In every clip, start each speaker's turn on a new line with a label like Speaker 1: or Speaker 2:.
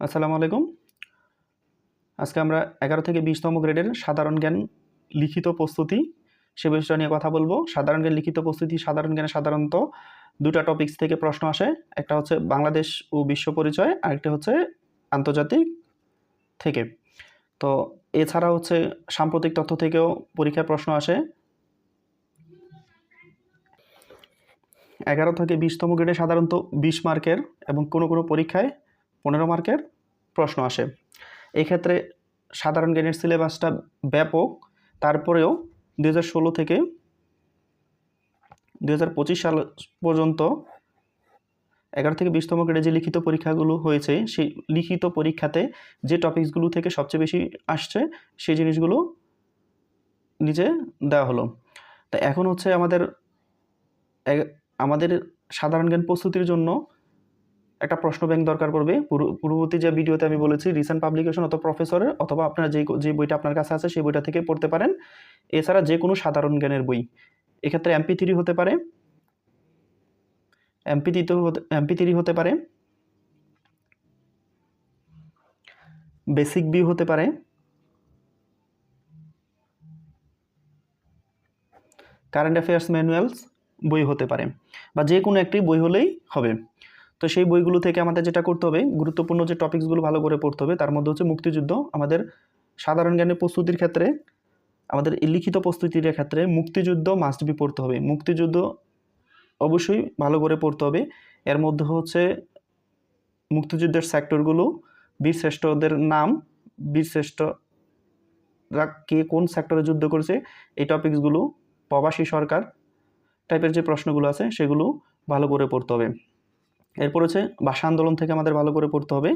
Speaker 1: আসসালামু আলাইকুম। আজকে আমরা এগারো থেকে বিশতম গ্রেডের সাধারণ জ্ঞান লিখিত প্রস্তুতি সে বিষয়টা নিয়ে কথা বলব। সাধারণ জ্ঞান লিখিত প্রস্তুতি সাধারণ জ্ঞানে সাধারণত দুটা টপিক্স থেকে প্রশ্ন আসে। একটা হচ্ছে বাংলাদেশ ও বিশ্ব পরিচয়, আরেকটা হচ্ছে আন্তর্জাতিক থেকে। তো এছাড়া হচ্ছে সাম্প্রতিক তথ্য থেকেও পরীক্ষায় প্রশ্ন আসে। এগারো থেকে বিশতম গ্রেডে সাধারণত বিশ মার্কের এবং কোনো কোনো পরীক্ষায় পনেরো মার্কের প্রশ্ন আসে। এক্ষেত্রে সাধারণ জ্ঞানের সিলেবাসটা ব্যাপক। তারপরেও দু ষোলো থেকে দু হাজার পঁচিশ সাল পর্যন্ত এগারো থেকে বিশতম গ্রেডে যে লিখিত পরীক্ষাগুলো হয়েছে, সেই লিখিত পরীক্ষাতে যে টপিকসগুলো থেকে সবচেয়ে বেশি আসছে, সেই জিনিসগুলো নিচে দেওয়া হলো। তা এখন হচ্ছে আমাদের আমাদের সাধারণ জ্ঞান প্রস্তুতির জন্য একটা প্রশ্ন ব্যাংক দরকার পড়বে। পূর্ব- পূর্ববর্তী যে ভিডিওতে আমি বলেছি রিসেন্ট পাবলিকেশন অথবা প্রফেসরের অথবা আপনার যে যে বইটা আপনার কাছে আছে, সেই বইটা থেকে পড়তে পারেন। এছাড়া যে কোনো সাধারণ জ্ঞানের বই। এক্ষেত্রে এমপি থ্রি হতে পারে। এমপি থ্রি হতে এমপি থ্রি হতে পারে। বেসিক বি হতে পারে। কারেন্ট অ্যাফেয়ার্স ম্যানুয়ালস বই হতে পারে। বা যে কোনো একটি বই হলেই হবে। তো সেই বইগুলো থেকে আমাদের যেটা করতে হবে, গুরুত্বপূর্ণ যে টপিকসগুলো ভালো করে পড়তে হবে, তার মধ্যে হচ্ছে মুক্তিযুদ্ধ। আমাদের সাধারণ জ্ঞানের প্রস্তুতির ক্ষেত্রে, আমাদের লিখিত প্রস্তুতির ক্ষেত্রে মুক্তিযুদ্ধ মাস্ট বি পড়তে হবে। মুক্তিযুদ্ধ অবশ্যই ভালো করে পড়তে হবে। এর মধ্যে হচ্ছে মুক্তিযুদ্ধের সেক্টরগুলো বীরশ্রেষ্ঠদের নাম বীরশ্রেষ্ঠরা কে কোন সেক্টরে যুদ্ধ করেছে, এই টপিকসগুলো, প্রবাসী সরকার টাইপের যে প্রশ্নগুলো আছে, সেগুলো ভালো করে পড়তে হবে। এরপর হচ্ছে ভাষা আন্দোলন থেকে আমাদের ভালো করে পড়তে হবে।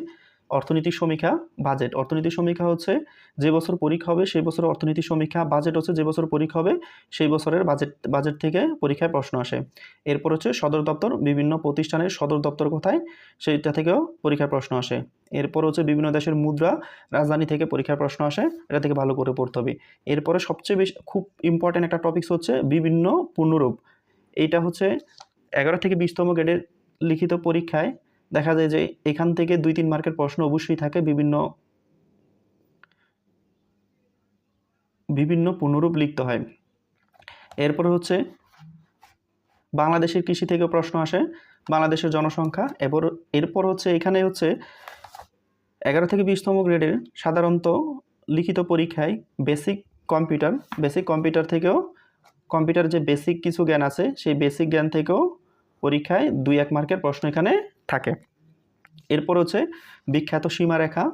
Speaker 1: অর্থনীতি সমীক্ষা বাজেট অর্থনীতি সমীক্ষা হচ্ছে যে বছর পরীক্ষা হবে, সেই বছর অর্থনীতি সমীক্ষা বাজেট হচ্ছে যে বছর পরীক্ষা হবে, সেই বছরের বাজেট বাজেট থেকে পরীক্ষায় প্রশ্ন আসে। এরপর হচ্ছে সদর দপ্তর, বিভিন্ন প্রতিষ্ঠানের সদর দপ্তর কোথায়, সেইটা থেকেও পরীক্ষার প্রশ্ন আসে। এরপর হচ্ছে বিভিন্ন দেশের মুদ্রা, রাজধানী থেকে পরীক্ষার প্রশ্ন আসে, এটা থেকে ভালো করে পড়তে হবে। এরপরে সবচেয়ে বেশি, খুব ইম্পর্ট্যান্ট একটা টপিকস হচ্ছে বিভিন্ন পূর্ণরূপ। এইটা হচ্ছে এগারো থেকে বিশতম গ্রেডের লিখিত পরীক্ষায় দেখা যায় যে এখান থেকে দুই তিন মার্কের প্রশ্ন অবশ্যই থাকে বিভিন্ন বিভিন্ন পুনরূপ লিখতে হয়। এরপর হচ্ছে বাংলাদেশের কৃষি থেকে প্রশ্ন আসে, বাংলাদেশের জনসংখ্যা, এরপর এরপর হচ্ছে এখানে হচ্ছে এগারো থেকে বিশতম গ্রেডের সাধারণত লিখিত পরীক্ষায় বেসিক কম্পিউটার বেসিক কম্পিউটার থেকেও কম্পিউটার যে বেসিক কিছু জ্ঞান আছে, সেই বেসিক জ্ঞান থেকেও পরীক্ষায় দুই এক মার্কের প্রশ্ন এখানে থাকে। এরপর হচ্ছে বিখ্যাত সীমারেখা,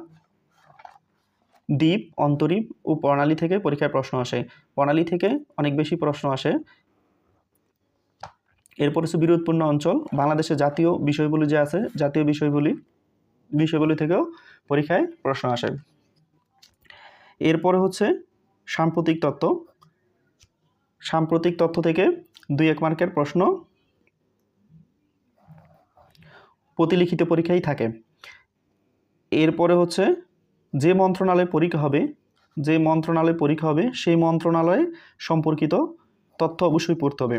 Speaker 1: দ্বীপ, অন্তরীপ ও প্রণালী থেকে পরীক্ষায় প্রশ্ন আসে। প্রণালী থেকে অনেক বেশি প্রশ্ন আসে। এরপর হচ্ছে বিরোধপূর্ণ অঞ্চল, বাংলাদেশের জাতীয় বিষয়গুলি যে আছে, জাতীয় বিষয়গুলি বিষয়গুলি থেকেও পরীক্ষায় প্রশ্ন আসে। এরপরে হচ্ছে সাম্প্রতিক তত্ত্ব। সাম্প্রতিক তথ্য থেকে দুই এক মার্কের প্রশ্ন প্রতিলিখিত পরীক্ষাই থাকে। এরপরে হচ্ছে, যে মন্ত্রণালয়ে পরীক্ষা হবে, যে মন্ত্রণালয়ে পরীক্ষা হবে, সেই মন্ত্রণালয়ে সম্পর্কিত তথ্য অবশ্যই পড়তে হবে।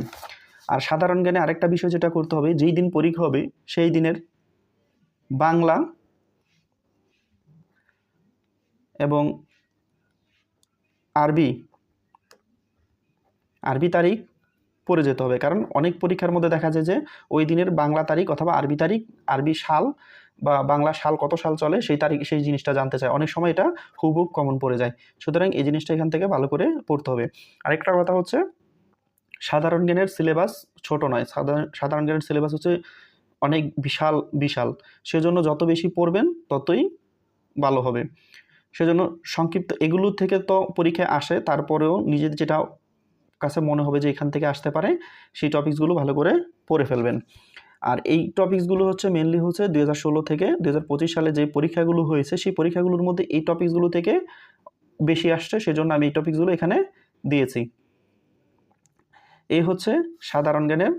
Speaker 1: আর সাধারণ জ্ঞানে আরেকটা বিষয় যেটা করতে হবে, যেই দিন পরীক্ষা হবে, সেই দিনের বাংলা এবং আরবি আরবি তারিখ পড়ে যেতে হবে। কারণ অনেক পরীক্ষার মধ্যে দেখা যায় যে, ওই দিনের বাংলা তারিখ অথবা আরবি তারিখ, আরবি সাল বা বাংলা সাল কত সাল চলে সেই তারিখ, সেই জিনিসটা জানতে চায়। অনেক সময় এটা হুবহুব কমন পড়ে যায়। সুতরাং এই জিনিসটা এখান থেকে ভালো করে পড়তে হবে। আরেকটা কথা হচ্ছে, সাধারণ জ্ঞানের সিলেবাস ছোট নয়। সাধারণ সাধারণ জ্ঞানের সিলেবাস হচ্ছে অনেক বিশাল বিশাল। সেজন্য যত বেশি পড়বেন, ততই ভালো হবে। সেজন্য সংক্ষিপ্ত এগুলোর থেকে তো পরীক্ষায় আসে, তারপরেও নিজের যেটা কাছে মনে হবে যে এখান থেকে আসতে পারে, সেই টপিকসগুলো ভালো করে পড়ে ফেলবেন। আর এই টপিকসগুলো হচ্ছে মেনলি হচ্ছে দু হাজার ষোলো থেকে দু হাজার পঁচিশ সালে যে পরীক্ষাগুলো হয়েছে, সেই পরীক্ষাগুলোর মধ্যে এই টপিকসগুলো থেকে বেশি আসছে, সেজন্য আমি এই টপিকসগুলো এখানে দিয়েছি। এই হচ্ছে সাধারণ জ্ঞানের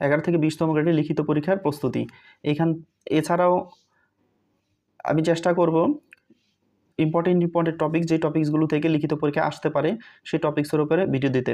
Speaker 1: এগারো থেকে বিশতম গ্রেডের লিখিত পরীক্ষার প্রস্তুতি। এখান, এছাড়াও আমি চেষ্টা করব ইম্পর্টেন্ট ইম্পর্টেন্ট টপিক যে টপিকসগুলো থেকে লিখিত পরীক্ষা আসতে পারে, সেই টপিক্সের উপরে ভিডিও দিতে।